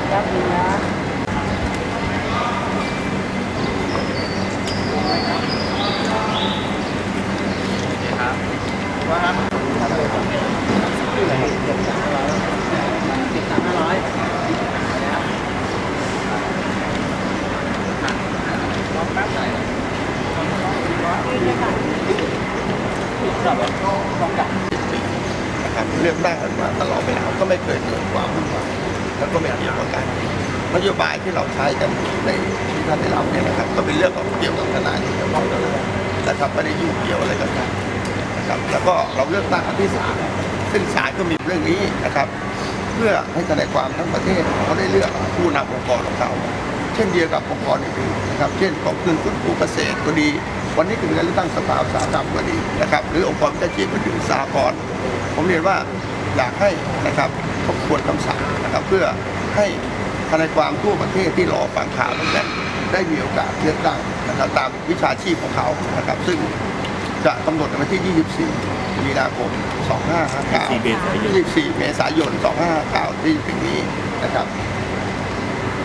ดแป๊บนึงนะว่าครับที่ไหนเจ็ดสามร้อยติดสามห้าร้อยลองแป๊บหน่อยสำหรับลองกับนะครับเลือกตั้งกันมาตลอดเวล้าก็ไม่เคยเกิดความวุ่นวาย แล้วก็ไม่อันโยบายที่เราใช้กันในที่ท่านได้รับเนี่ยนะครับก็เป็นเรื่องของเกี่ยวกับทนายโดยเฉพาะเลยนะครับไม่ได้ยุ่งเกี่ยวอะไรกันนะครับแล้วก็เราเลือกตั้งครั้งที่สามซึ่งศาลก็มีเรื่องนี้นะครับ เพื่อให้ทนายความทั้งประเทศเขาได้เลือกผู้นำองค์กรของเขาเช่นเดียวกับองค์กรอื่นๆนะครับ เช่นกองทุนฟื้นฟูเกษตรก็ดี วันนี้คือการเลือกตั้งสภาอุตสาหกรรมก็ดีนะครับ หรือองค์กรวิชาชีพอื่นสากลผมเรียนว่า อยากให้นะครับทบทวนคำสั่งนะครับ เพื่อให้ทนายความทั่วประเทศที่รอฟังข่าวตรงนั้นได้มีโอกาสเลือกตั้งนะครับตามวิชาชีพของเขานะครับ ซึ่งจะกำหนดในวันที่ 24 มีนาคม 2559 24 เมษายน24เมษายน2559 ที่ถึงนี้นะครับ